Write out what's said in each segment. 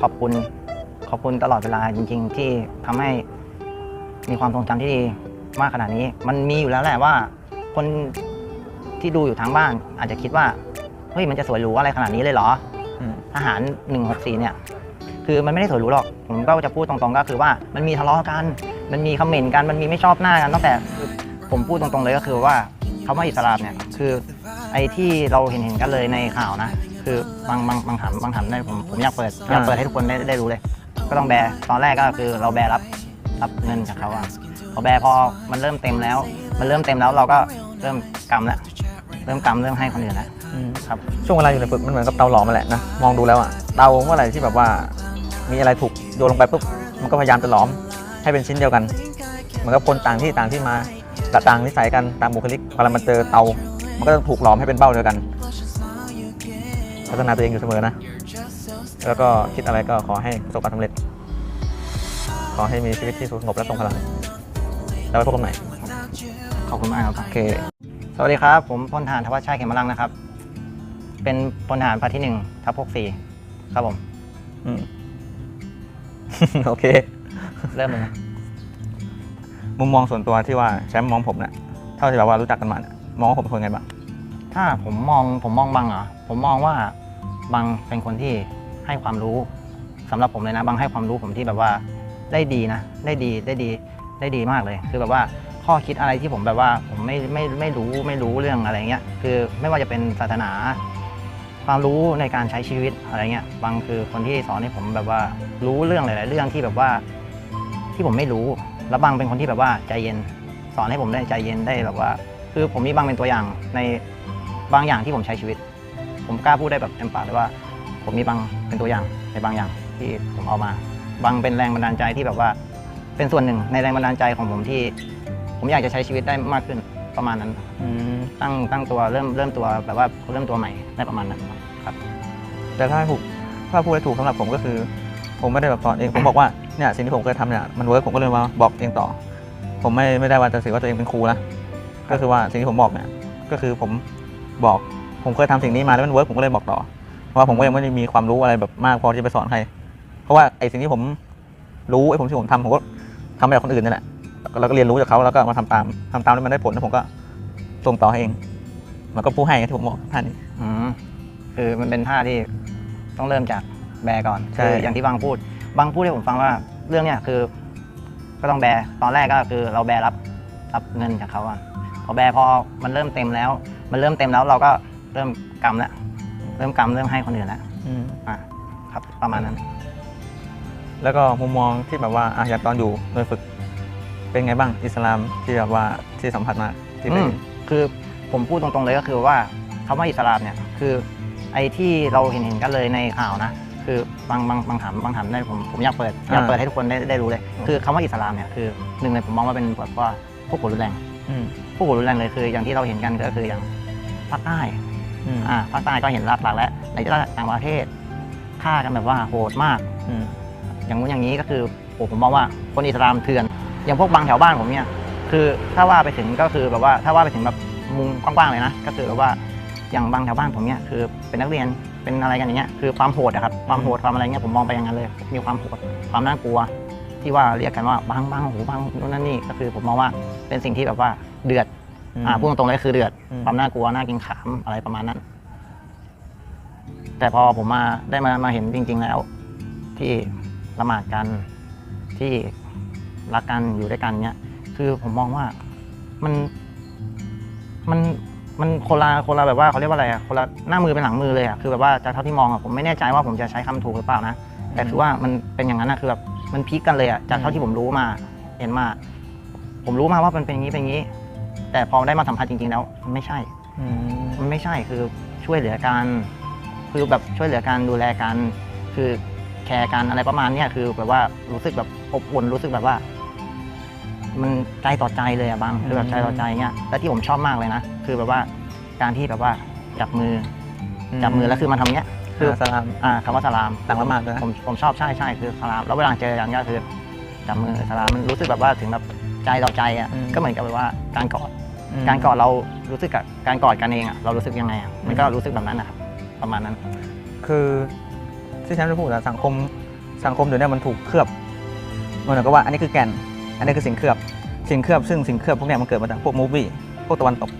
ขอบคุณ ขอบคุณตลอดเวลาจริง ๆ ที่ทำให้มีความทรงจำที่ดีมากขนาดนี้ มันมีอยู่แล้วแหละว่า คนที่ดูอยู่ทางบ้าน อาจจะคิดว่าเฮ้ยมันจะสวยหรูอะไรขนาดนี้เลยเหรออืมทหาร164เนี่ย คือมันไม่ได้สวยหรูหรอก ผมก็จะพูดตรงๆก็คือว่ามันมีทะเลาะกัน มันมีคอมเมนต์กัน มันมีไม่ชอบหน้ากันตั้งแต่ผมพูดตรงๆเลยก็คือว่าคำว่าอิสลามเนี่ยคือไอ้ที่เราเห็นเห็นๆกันเลยในข่าวนะ คือบางบางบางถามบางถามได้ผมผมอยากเปิดอยากเปิดให้ทุกคนได้ได้รู้เลย ก็ต้องแบร์ตอนแรกก็คือเราแบร์รับรับเงินจากเขาอะพอแบร์พอมันเริ่มเต็มแล้ว มันเริ่มเต็มแล้วเราก็เริ่มกำแล้วเริ่มกำเริ่มให้คนอื่นแล้วอืมครับช่วงเวลาอยู่ในฝึกมันเหมือนกับเตาหลอมมาแหละนะมองดูแล้วอะเตาเมื่อไหร่ที่แบบว่ามีอะไรถูกโยนลงไปปุ๊บมันก็พยายามจะหลอมให้เป็นชิ้นเดียวกันเหมือนกับคนต่างที่ต่างที่มาแต่ต่างนิสัยกันต่างบุคลิกเวลามันเจอเตา มันก็จะถูกหลอมให้เป็นเบ้าเดียวกัน พัฒนาตัวเองอยู่เสมอนะ แล้วก็คิดอะไรก็ขอให้ประสบความสำเร็จ ขอให้มีชีวิตที่สงบและทรงพลัง แล้วไว้พบกันใหม่ ขอบคุณมากครับโอเค สวัสดีครับ ผมพลทหารทวัชชัยเขมรังนะครับ เป็นพลทหารพาที่หนึ่งทัพหกสี่ครับผม อืม โอเค เริ่มเลยนะมุมมองส่วนตัวที่ว่าแชมป์มองผมเนี่ยเท่าที่แบบว่ารู้จักกันมาเนี่ยมองว่าผมเป็นคนไงบ้างถ้าผมมองผมมองบังเหรอผมมองว่า บังเป็นคนที่ให้ความรู้สำหรับผมเลยนะ บังให้ความรู้ผมที่แบบว่าได้ดีนะ ได้ดีได้ดีได้ดีมากเลย คือแบบว่าข้อคิดอะไรที่ผมแบบว่าผมไม่ไม่ไม่รู้ไม่รู้เรื่องอะไรเงี้ยคือไม่ว่าจะเป็นศาสนา ความรู้ในการใช้ชีวิตอะไรเงี้ยบางคือคนที่สอนให้ผมแบบว่ารู้เรื่องหลาย ๆ เรื่องที่แบบว่าที่ผมไม่รู้ แล้วบางเป็นคนที่แบบว่าใจเย็นสอนให้ผมได้ใจเย็นได้แบบว่า คือผมมีบางเป็นตัวอย่างในบางอย่างที่ผมใช้ชีวิต ผมกล้าพูดได้แบบเต็มปากเลยว่า ผมมีบางเป็นตัวอย่างในบางอย่างที่ผมเอามา บางเป็นแรงบันดาลใจที่แบบว่า เป็นส่วนหนึ่งในแรงบันดาลใจของผมที่ ผมอยากจะใช้ชีวิตได้มากขึ้นประมาณนั้นตั้งตั้งตัวเริ่มเริ่มตัวแบบว่าเริ่มตัวใหม่ได้ประมาณนั้นครับ แต่ถ้าถูกถ้าพูดให้ถูกสำหรับผมก็คือ ผมไม่ได้แบบสอนเองผมบอกว่าเนี่ยสิ่งที่ผมเคยทำเนี่ยมันเวิร์กผมก็เลยมาบอกเองต่อ ผมไม่ไม่ได้ว่าจะถือว่าตัวเองเป็นครูนะก็คือว่าสิ่งที่ผมบอกเนี่ยก็คือผมบอก ผมเคยทำสิ่งนี้มาแล้วมันเวิร์กผมก็เลยบอกต่อ เพราะว่าผมก็ยังไม่ได้มีความรู้อะไรแบบมากพอที่จะไปสอนใคร เพราะว่าไอ้สิ่งที่ผมรู้ไอ้ผมที่ผมทำผมก็ทำไปกับคนอื่นนี่แหละแล้วก็เรียนรู้จากเขาแล้วก็มาทำตามทำตามแล้วมันได้ผลแล้วผมก็ส่งต่อให้เอง มันก็ผู้ให้ที่ผมบอกท่านนี้อืมคือมันเป็นท่าที่ต้องเริ่มจากแบร์ก่อนใช่คืออย่างที่บางพูด บางพูดให้ผมฟังว่าเรื่องเนี้ยคือ ก็ต้องแบร์ตอนแรกก็คือเราแบร์รับรับเงินจากเขาอะพอแบร์พอมันเริ่มเต็มแล้ว มันเริ่มเต็มแล้วเราก็ เริ่มกำแล้วเริ่มกำเริ่มให้คนอื่นแล้วอืมอะครับประมาณนั้น แล้วก็มุมมองที่แบบว่าอะอย่างตอนอยู่หน่วยฝึก เป็นไงบ้างอิสลามที่แบบว่าที่สัมผัสมาที่ได้อืมคือผมพูดตรงๆเลยก็คือว่าคำว่าอิสลามเนี่ยคือไอ้ที่เราเห็นเห็นกันเลยในข่าวนะคือบางบางบางถามบางถามได้ผมผมอยากเปิดอยากเปิดให้ทุกคนได้ได้รู้เลย คือคำว่าอิสลามเนี่ยคือหนึ่งเลยผมมองว่าเป็นแบบว่าพวกกลุ่มรุนแรง อืมพวกกลุ่มรุนแรงเลยคืออย่างที่เราเห็นกันก็คืออย่างภาคใต้ อืม อ่าภาคใต้ก็เห็นหลักแล้วในต่างประเทศฆ่ากันแบบว่าโหดมาก อืม อย่างนู้นอย่างนี้ก็คือโอ้ผมมองว่าคนอิสลามเถื่อน อย่างพวกบางแถวบ้านผมเนี่ยคือถ้าว่าไปถึงก็คือแบบว่าถ้าว่าไปถึงแบบมุมกว้างๆเลยนะก็คือแบบว่าอย่างบางแถวบ้านผมเนี่ยคือเป็นนักเรียนเป็นอะไรกันอย่างเงี้ยคือความโหดอะครับความโหดความอะไรเงี้ยผมมองไปอย่างนั้นเลย มีความโหดความน่ากลัว ที่ว่าเรียกกันว่าบางบางโอ้โหบางนู่นนั่นนี่ก็คือผมมองว่าเป็นสิ่งที่แบบว่าเดือด อ่าพูดตรงๆเลยคือเดือดอืมความน่ากลัวน่ากินขามอะไรประมาณนั้น แต่พอผมมาได้มามาเห็นจริง ๆ แล้ว ที่ละหมาดกันที่รักกันอยู่ด้วยกันเนี่ยคือผมมองว่ามันมันมันคนละคนละแบบว่าเขาเรียกว่าอะไรอะคนละหน้ามือเป็นหลังมือเลยอะคือแบบว่าจากเท่าที่มองอะผมไม่แน่ใจว่าผมจะใช้คำถูกหรือเปล่านะแต่คือว่ามันเป็นอย่างนั้นนะคือแบบมันพลิกกันเลยอะจากเท่าที่ผมรู้มา เห็นมา ผมรู้มาว่ามันเป็นอย่างนี้เป็นอย่างนี้ แต่พอได้มาสัมผัสจริงๆแล้วมันไม่ใช่ อืมมันไม่ใช่คือช่วยเหลือกันคือแบบช่วยเหลือกันดูแลกันคือแคร์กันอะไรประมาณเนี้ยคือแบบว่ารู้สึกแบบอบอุ่นรู้สึกแบบว่า มันใจต่อใจเลยอะบางคือแบบใจต่อใจเงี้ยและที่ผมชอบมากเลยนะคือแบบว่าการที่แบบว่าจับมือจับมือแล้วคือมันทำเนี้ย คืคืออสลาม อ่าคำว่าสลามหลังละหมาดด้วยนะ ผมผมชอบใช่ใช่คือสลาม แล้วเวลาเจอกันก็คือจับมือสลามมันรู้สึกแบบว่าถึงแบบใจต่อใจอะก็เหมือนกับแบบว่าการกอด การกอดเรารู้สึกกับการกอดกันเองอะเรารู้สึกยังไงอะมันก็รู้สึกแบบนั้นนะครับประมาณนั้น คือที่ฉันจะพูดอะสังคมสังคมเดี๋ยวนี้มันถูกเคลือบมันเหมือนกับว่าอันนี้คือแกนอันนี้คือสิ่งเคลือบสิ่งเคลือบซึ่งสิ่งเคลือบพวกเนี้ยมันเกิดมาจากพวกมูฟวี่พวกตะวันตก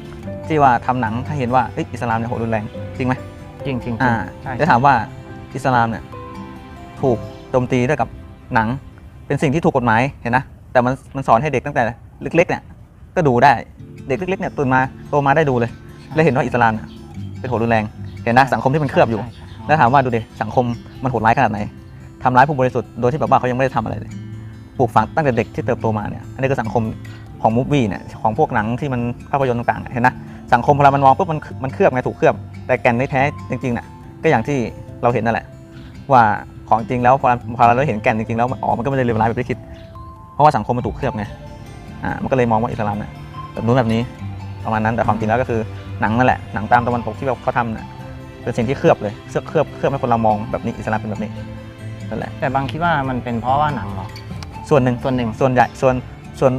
ที่ว่าทำหนังถ้าเห็นว่าเอ้ยอิสลามเนี่ยโหดรุนแรงจริงไหมจริงจริงอ่าใช่จะถามว่าอิสลามเนี่ยถูกโจมตีด้วยกับหนัง เป็นสิ่งที่ถูกกฎหมายเห็นนะแต่มันมันสอนให้เด็กตั้งแต่เล็กๆเนี่ย ก็ดูได้ เด็กเล็กๆเนี่ยตื่นมาโตมาได้ดูเลย แล้วเห็นว่าอิสลามเนี่ยเป็นโหดรุนแรง เห็นนะสังคมที่มันเคลือบอยู่ใช่ใช่แล้วถามว่าดูดิสังคมมันโหดร้ายขนาดไหนทำร้ายผู้บริสุทธิ์โดยที่แบบว่าเขายังไม่ได้ทำอะไรเลยปลูกฝังตั้งแต่เด็กที่เติบโตมาเนี่ยอันนี้คือสังคมของมูฟวี่เนี่ยของพวกหนังที่มันภาพยนตร์ต่างๆเห็นนะสังคมพอเรามันมองปุ๊บมันมันเคลือบไงถูกเคลือบ แต่แก่นที่แท้จริงๆเนี่ยก็อย่างที่เราเห็นนั่นแหละ ว่าของจริงแล้วพอพอเราเห็นแก่นจริงๆแล้วมันอ๋อมันก็ไม่ได้เลวร้ายแบบที่คิด เพราะว่าสังคมมันถูกเคลือบไง อ่ามันก็เลยมองว่าอิสลามเนี่ยแบบนู้นแบบนี้ประมาณนั้นแต่ความจริงแล้วก็คือหนังนั่นแหละหนังตามตะวันตกที่แบบเขาทำเนี่ยเป็นสิ่งที่เคลือบเลยเคลือบเคลือบเคลือบให้คนเรามองแบบนี้อิสลามเป็นแบบนี้นั่นแหละแต่บางคิดว่ามันเป็นเพราะว่าหนังเหรอส่วนหนึ่งส่วนหนึ่งส่วนใหญ่ส่วนส่วน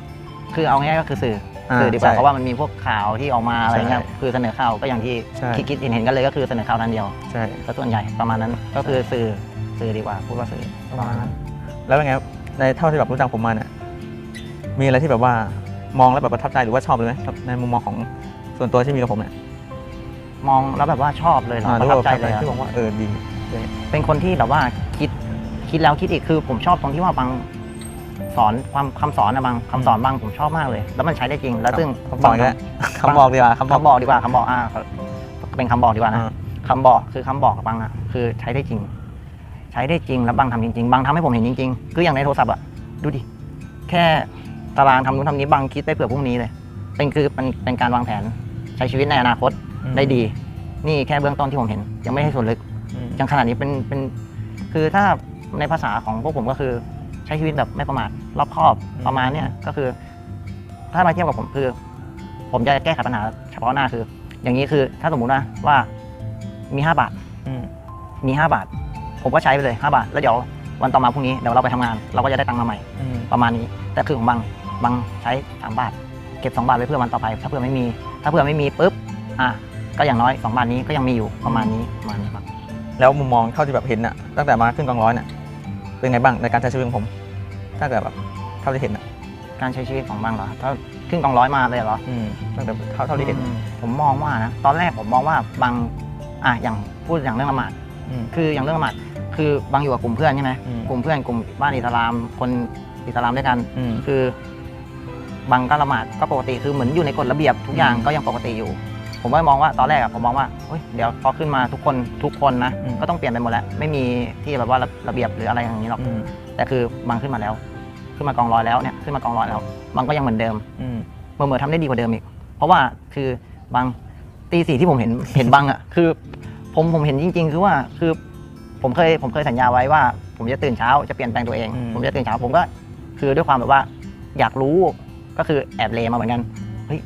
คือเอาง่ายๆก็คือสื่ออ่าสื่อดีกว่าใช่เพราะว่ามันมีพวกข่าวที่ออกมาอะไรเงี้ยใช่คือเสนอข่าวก็อย่างที่ใช่คิดคิดเห็นๆกันเลยก็คือเสนอข่าวทันเดียวใช่ก็ส่วนใหญ่ประมาณนั้นก็คือสื่อสื่อดีกว่าพูดว่าสื่อประมาณนั้นแล้วเป็นไงครับในเท่าที่แบบรู้จักผมมาเนี่ย มีอะไรที่แบบว่ามองแล้วแบบประทับใจหรือว่าชอบเลยไหมครับในมุมมองของส่วนตัวที่มีกับผมเนี่ยมองแล้วแบบว่าชอบเลยเหรออ่าประทับใจเลยที่อะบอกว่าเออดีเป็นคนที่แบบว่าคิดคิดแล้วคิดอีกคือ ผมชอบตรงที่ว่าบางสอนความคำสอนนะบางคำสอนบางผมชอบมากเลย แล้วมันใช้ได้จริง แล้วซึ่งคำบอกอีกแล้วคำบอกดีกว่าคำบอกคำบอกดีกว่าคำบอกอ่าเป็นคำบอกดีกว่านะอ่าคำบอกคือคำบอกบางอะคือใช้ได้จริง ใช้ได้จริงแล้วบางทำจริง ๆ บางทำให้ผมเห็นจริง ๆ คืออย่างในโทรศัพท์อะดูดิแค่ ตารางทำนู้นทำนี้บางคิดไปเผื่อพรุ่งนี้เลย เป็นคือเป็นเป็นการวางแผนใช้ชีวิตในอนาคตได้ดี นี่แค่เบื้องต้นที่ผมเห็น ยังไม่ให้ส่วนลึกอืม ยังขนาดนี้เป็นเป็น คือถ้าในภาษาของพวกผมก็คือใช้ชีวิตแบบไม่ประมาทรอบคอบประมาณเนี้ยก็คือ ถ้ามาเทียบกับผมคือ ผมจะแก้ไขปัญหาเฉพาะหน้าคือ อย่างนี้คือถ้าสมมุตินะว่ามี 5 บาท อืมมี 5 บาท ผมก็ใช้ไปเลย 5 บาท แล้วเดี๋ยววันต่อมาพรุ่งนี้เดี๋ยวเราไปทำงาน เราก็จะได้ตังค์มาใหม่อืมประมาณนี้ แต่คือของบาง บางใช้3บาท เก็บ 2 บาทไว้เพื่อวันต่อไป ถ้าเผื่อไม่มี ถ้าเผื่อไม่มีปุ๊บอะก็อย่างน้อย 2 บาทนี้ก็ยังมีอยู่ประมาณนี้ประมาณนี้ครับแล้วมุมมองเท่าที่แบบเห็นน่ะตั้งแต่มาขึ้นกองร้อยเนี่ยเป็นไงบ้างในการใช้ชีวิตของผมตั้งแต่แบบเท่าที่เห็นน่ะการใช้ชีวิตของบางเหรอถ้าขึ้นกองร้อยมาเลยเหรออืมตั้งแต่เท่าเท่าที่เห็นอืมผมมองว่านะตอนแรกผมมองว่าบางอะอย่างพูดอย่างเรื่องละหมาดอืม คืออย่างเรื่องละหมาดคือบางอยู่กับกลุ่มเพื่อนใช่ไหมอืม กลุ่มเพื่อนกลุ่มบ้านอิสลามคนอิสลามด้วยกัน อืม คือ บางก็ละหมาดก็ปกติคือเหมือนอยู่ในกฎระเบียบทุกอย่างอืมก็ยังปกติอยู่ ผมก็มองว่าตอนแรกอะผมมองว่าเฮ้ยเดี๋ยวพอขึ้นมาทุกคนทุกคนนะอืม ก็ต้องเปลี่ยนไปหมดแล้วไม่มีที่แบบว่าระระเบียบหรืออะไรอย่างนี้หรอก อืมแต่คือบางขึ้นมาแล้ว ขึ้นมากองร้อยแล้วเนี่ยขึ้นมากองร้อยแล้วบางก็ยังเหมือนเดิมอืม เมื่อเมื่อทำได้ดีกว่าเดิมอีก เพราะว่าคือบางตีสี่ที่ผมเห็น เห็นบางอะคือผมผมเห็นจริง ๆ คือว่าคือผมเคยผมเคยสัญญาไว้ว่า ผมจะตื่นเช้าจะเปลี่ยนแปลงตัวเอง อืม ผมจะตื่นเช้าผมก็คือด้วยความแบบว่า อยากรู้ ก็คือแอบเลมาเหมือนกันเฮ้ย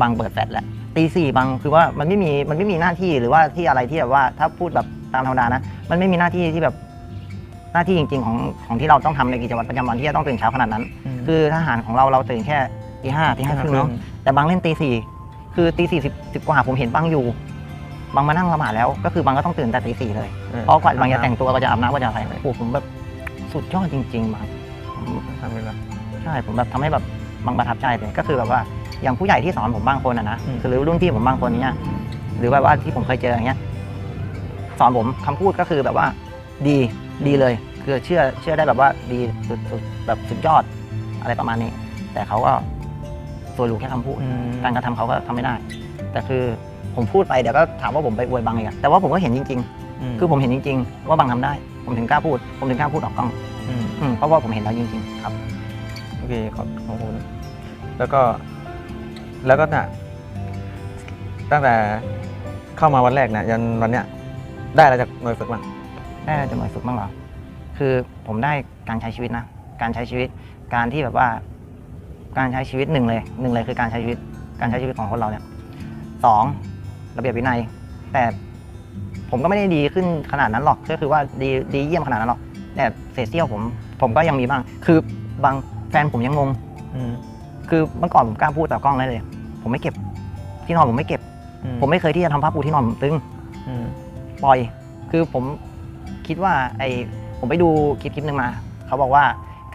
บางเปิดแฟลชแล้วตีสี่บางคือว่ามันไม่มีมันไม่มีหน้าที่หรือว่าที่อะไรที่แบบว่าถ้าพูดแบบตามธรรมดานะ มันไม่มีหน้าที่ที่แบบหน้าที่จริง ๆ ของของที่เราต้องทำในกิจวัตรประจำวันที่จะต้องตื่นเช้าขนาดนั้นมคือทหารของเราเราตื่นแค่ตีห้าตีห้าครึ่งเนาะแต่บางเล่นตีสี่คือตีสี่สิบสิบกว่าผมเห็นบางอยู่บางมานั่งละหมาดแล้วก็คือบางก็ต้องตื่นแต่ตีสี่เลยเพราะกว่าบางจะแต่งตัวก็จะอาบน้ำก็จะอะไรโอ้โหผมแบบสุดยอดจริงๆบางผมทำไปแล้วใช่ผมแบบทำให้แบบ บางประทับใจเลยก็คือแบบว่าอย่างผู้ใหญ่ที่สอนผมบางคนอะนะอืมคือหรือรุ่นพี่ผมบางคนเนี้ยหรือว่าว่าที่ผมเคยเจออย่างเงี้ยสอนผมคำพูดก็คือแบบว่าดีดีเลย คือเชื่อเชื่อได้แบบว่าดีสุดสุดแบบสุดยอดอะไรประมาณนี้ แต่เขาก็ตัวรู้แค่คำพูดอืมการกระทำเขาก็ทำไม่ได้ แต่คือผมพูดไปเดี๋ยวก็ถามว่าผมไปอวยบังอีกอะแต่ว่าผมก็เห็นจริง ๆ คือผมเห็นจริง ๆ ว่าบังทำได้ ผมถึงกล้าพูด ผมถึงกล้าพูดออกกล้องอืมอืมเพราะว่าผมเห็นแล้วจริงๆ ครับ โอเคขอบขอบคุณ แล้วก็แล้วก็น่ะตั้งแต่เข้ามาวันแรกเนี่ยยันวันเนี้ยได้อะไรจากหน่วยฝึกบ้างได้อะไรจากหน่วยฝึกบ้างเหรอ คือผมได้การใช้ชีวิตนะ การใช้ชีวิต การที่แบบว่า การใช้ชีวิตหนึ่งเลยหนึ่งเลยคือการใช้ชีวิต การใช้ชีวิตของคนเราเนี่ยสองระเบียบวินัย แต่ผมก็ไม่ได้ดีขึ้นขนาดนั้นหรอก ก็คือว่าดีดีเยี่ยมขนาดนั้นหรอก แต่เศษเสี้ยวผม ผมก็ยังมีบ้าง คือบางแฟนผมยังงงอืม คือเมื่อก่อนผมกล้าพูดต่อกล้องได้เลย ผมไม่เก็บ ที่นอนผมไม่เก็บอืผมไม่เคยที่จะทำผ้าปูที่นอนผมตึงอืมปล่อย คือผมคิดว่า ไอ้ผมไปดูคลิปคลิปหนึ่งมา เขาบอกว่า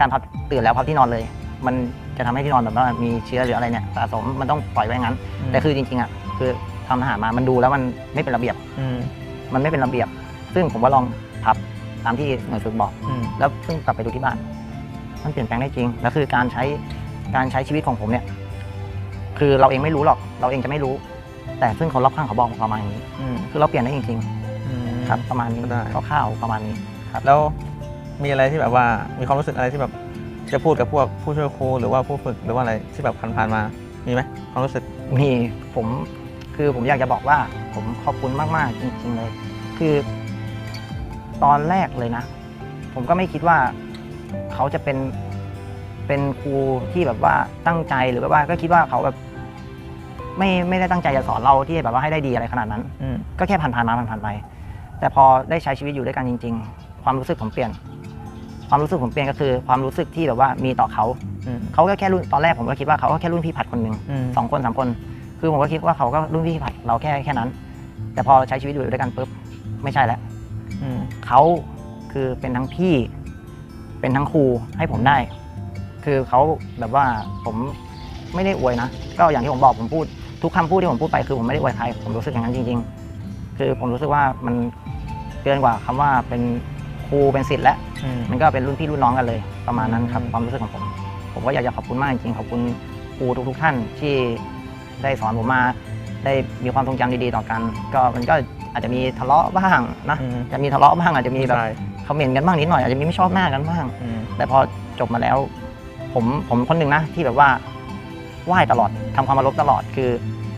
การพับตื่นแล้วพับที่นอนเลย มันจะทำให้ที่นอนแบบว่ามีเชื้อหรืออะไรเนี่ยสะสมมันต้องปล่อยไว้อย่างนั้น แต่คือจริงๆอะคือทำอาหารมามันดูแล้วมันไม่เป็นระเบียบอืมมันไม่เป็นระเบียบ ซึ่งผมก็ลองพับตามที่หน่วยฝึกบอกอืมแล้วเพิ่งกลับไปดูที่บ้าน มันเปลี่ยนแปลงได้จริง แล้วคือการใช้ การใช้ชีวิตของผมเนี่ย คือเราเองไม่รู้หรอก เราเองจะไม่รู้ แต่ซึ่งคนรอบข้างเขาบอกประมาณนี้ อืมคือเราเปลี่ยนได้จริงอืม ๆครับ ประมาณนี้ได้ คร่าวๆประมาณนี้แล้วมีอะไรที่แบบว่ามีความรู้สึกอะไรที่แบบจะพูดกับพวกผู้ช่วยครูหรือว่าผู้ฝึกหรือว่าอะไรที่แบบผ่านๆมามีไหมความรู้สึกมีผมคือผมอยากจะบอกว่า ผมขอบคุณมากๆจริงๆเลย คือตอนแรกเลยนะ ผมก็ไม่คิดว่าเขาจะเป็น เป็นครูที่แบบว่าตั้งใจหรือแบบว่าก็คิดว่าเขาแบบไม่ไม่ได้ตั้งใจจะสอนเราที่แบบว่าให้ได้ดีอะไรขนาดนั้น อืมก็แค่ผ่านๆมาผ่านๆไป แต่พอได้ใช้ชีวิตอยู่ด้วยกันจริง ๆ ความรู้สึกผมเปลี่ยน ความรู้สึกผมเปลี่ยนก็คือ ความรู้สึกที่แบบว่ามีต่อเขา อืมเขาก็แค่รุ่นตอนแรกผมก็คิดว่าเขาก็แค่รุ่นพี่ผัดคนหนึ่งอืมสองคนสามคน คือผมก็คิดว่าเขาก็รุ่นพี่ผัดเราแค่แค่นั้น แต่พอใช้ชีวิตอยู่ด้วยกันปุ๊บไม่ใช่แล้ว อืมเขาคือเป็นทั้งพี่ เป็นทั้งครูให้ผมได้ คือเขาแบบว่าผมไม่ได้อวยนะ ก็อย่างที่ผมบอกผมพูดทุกคำพูดที่ผมพูดไปคือผมไม่ได้อวยใครผมรู้สึกอย่างนั้นจริง ๆ คือผมรู้สึกว่ามันเกินกว่าคำว่าเป็นครูเป็นศิษย์แล้วอืมมันก็เป็นรุ่นพี่รุ่นน้องกันเลย ประมาณนั้นครับความรู้สึกของผม ผมก็อยากจะขอบคุณมากจริงๆขอบคุณครูทุก ๆ ท่านที่ได้สอนผมมา ได้มีความทรงจำดีๆต่อกัน ก็มันก็อาจจะมีทะเลาะบ้างนะอืมจะมีทะเลาะบ้างอาจจะมีแบบใช่คอมเมนต์กันบ้างนิดหน่อยอาจจะมีไม่ชอบหน้ากันบ้างอืมแต่พอจบมาแล้ว ผมผมคนหนึ่งนะที่แบบว่าไหว้ตลอดทำความเคารพตลอดคือ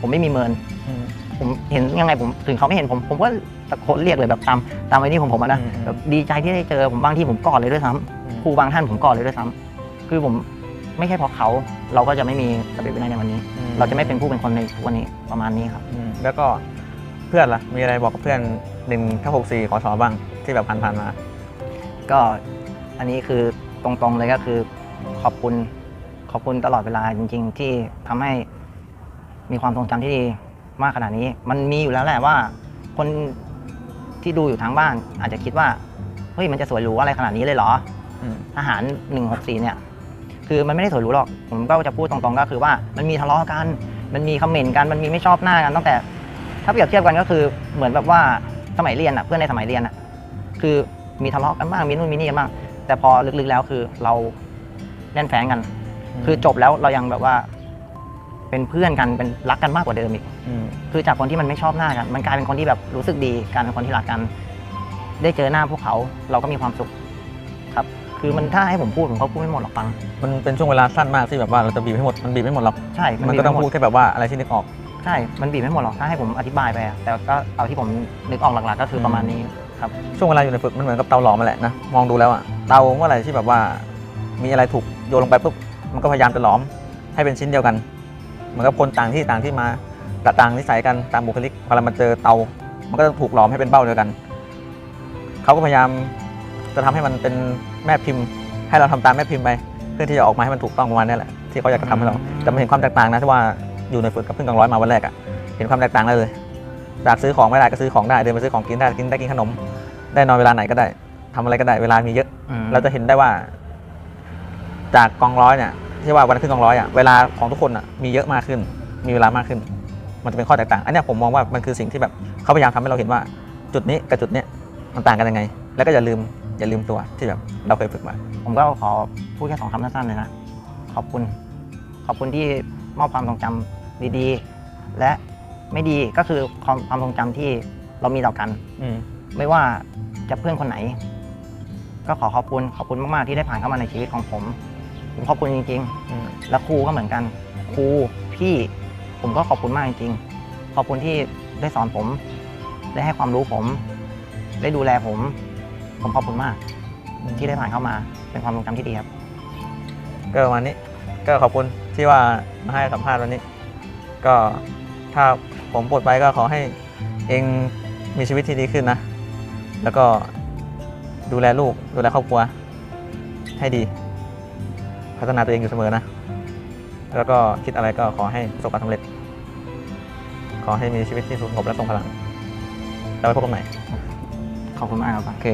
ผมไม่มีเมินอืมผมเห็นยังไงผมถึงเขาไม่เห็นผมผมก็ตะโกนเรียกเลยแบบตามตามไอ้นี่ของผมอะนะอืมอืมแบบดีใจที่ได้เจอผมบางที่ผมกอดเลยด้วยซ้ำครูบางท่านผมกอดเลยด้วยซ้ำคือผมไม่ใช่เพราะเขาเราก็จะไม่มีระเบียบวินัยในวันนี้อืเราจะไม่เป็นผู้เป็นคนในทุกวันนี้ประมาณนี้ครับอืมแล้วก็เพื่อนล่ะมีอะไรบอกกับเพื่อนหนึ่งทับหกสี่ขอชอบ้างที่แบบผ่านๆมา ก็อันนี้คือตรงๆเลยก็คือ ขอบคุณขอบคุณตลอดเวลาจริง ๆ ที่ทำให้มีความทรงจำที่ดีมากขนาดนี้ มันมีอยู่แล้วแหละว่า คนที่ดูอยู่ทางบ้าน อาจจะคิดว่าเฮ้ยมันจะสวยหรูอะไรขนาดนี้เลยเหรอ อืม ทหาร 164 เนี่ย คือมันไม่ได้สวยหรูหรอก ผมก็จะพูดตรงๆ ก็คือว่ามันมีทะเลาะกัน มันมีคอมเมนต์กัน มันมีไม่ชอบหน้ากันตั้งแต่ ถ้าเปรียบเทียบกันก็คือเหมือนแบบว่าสมัยเรียนอะเพื่อนในสมัยเรียนอะคือมีทะเลาะกันบ้าง มีนู่นมีนี่กันบ้าง แต่พอลึกๆแล้วคือเรา เล่นแฝงกัน คือจบแล้วเรายังแบบว่า เป็นเพื่อนกันเป็นรักกันมากกว่าเดิมอีกอืมคือจากคนที่มันไม่ชอบหน้ากัน มันกลายเป็นคนที่แบบรู้สึกดีกลายเป็นคนที่รักกัน ได้เจอหน้าพวกเขาเราก็มีความสุขครับ คือมันถ้าให้ผมพูดผมก็พูดไม่หมดหรอกฟัง มันเป็นช่วงเวลาสั้นมากที่แบบว่าเราจะบีบให้หมดมันบีบไม่หมดหรอกใช่มันบีก็บต้องไหมพูดแค่แบบว่าอะไรที่นึกออกใช่มันบีบไม่หมดหรอกถ้าให้ผมอธิบายไปอะแต่ก็เอาที่ผมนึกออกหลักๆ ก็คือประมาณนี้ครับช่วงเวลาอยู่ในฝึกมันเหมือนกับเตาหลอมมาแหละนะมองดูแล้วอะเตาเมื่อไหร่ที่แบบว่า มีอะไรถูกโยนลงไปปุ๊บมันก็พยายามจะหลอมให้เป็นชิ้นเดียวกัน เหมือนกับคนต่างที่ต่างที่มาแต่ต่างนิสัยกันต่างบุคลิกพอเรามาเจอเตา มันก็จะถูกหลอมให้เป็นเบ้าเดียวกันเขาก็พยายามจะทำให้มันเป็นแม่พิมพ์ ให้เราทำตามแม่พิมพ์ไปเพื่อที่จะออกมาให้มันถูกต้องประมาณนี้แหละที่เขาอยากจะทำให้เราอืมแต่มันเห็นความแตกต่างนะที่ว่าอยู่ในฝึกกับเพิ่งกองร้อยมาวันแรกอะเห็นความแตกต่างได้เลยจากซื้อของไม่ได้ก็ซื้อของได้เดินไปซื้อของกินได้กินได้กินขนม ได้นอนเวลาไหนก็ได้ทำอะไรก็ได้เวลามีเยอะอืมเราจะเห็นได้ว่า จากกองร้อยเนี่ยที่ว่าวันขึ้นกองร้อยอะเวลาของทุกคนอะมีเยอะมากขึ้น มีเวลามากขึ้น มันจะเป็นข้อแตกต่าง อันเนี้ยผมมองว่ามันคือสิ่งที่แบบเขาพยายามทำให้เราเห็นว่าจุดนี้กับจุดเนี้ยมันต่างกันยังไง แล้วก็อย่าลืมอย่าลืมตัวที่แบบเราเคยฝึกมา ผมก็ขอพูดแค่สองคำสั้นๆเลยนะ ขอบคุณ ขอบคุณที่มอบความทรงจำดีๆ และไม่ดีก็คือความความทรงจำที่เรามีต่อกันอืมไม่ว่าจะเพื่อนคนไหน ก็ขอขอบคุณขอบคุณมากๆที่ได้ผ่านเข้ามาในชีวิตของผม ผมขอบคุณจริงอืมๆและครูก็เหมือนกัน ครูพี่ผมก็ขอบคุณมากจริงๆ ขอบคุณที่ได้สอนผม ได้ให้ความรู้ผม ได้ดูแลผม ผมขอบคุณมาก ที่ได้ผ่านเข้ามาเป็นความทรงจำที่ดีครับ ก็ประมาณนี้ก็ขอบคุณที่ว่ามาให้สัมภาษณ์วันนี้ ก็ถ้าผมปลดไปก็ขอให้เองมีชีวิตที่ดีขึ้นนะ แล้วก็ดูแลลูกดูแลครอบครัวให้ดี พัฒนาตัวเองอยู่เสมอนะ แล้วก็คิดอะไรก็ขอให้ประสบความสำเร็จ ขอให้มีชีวิตที่สงบและทรงพลังแล้วไปพบกันใหม่ขอบคุณมากครับโอเค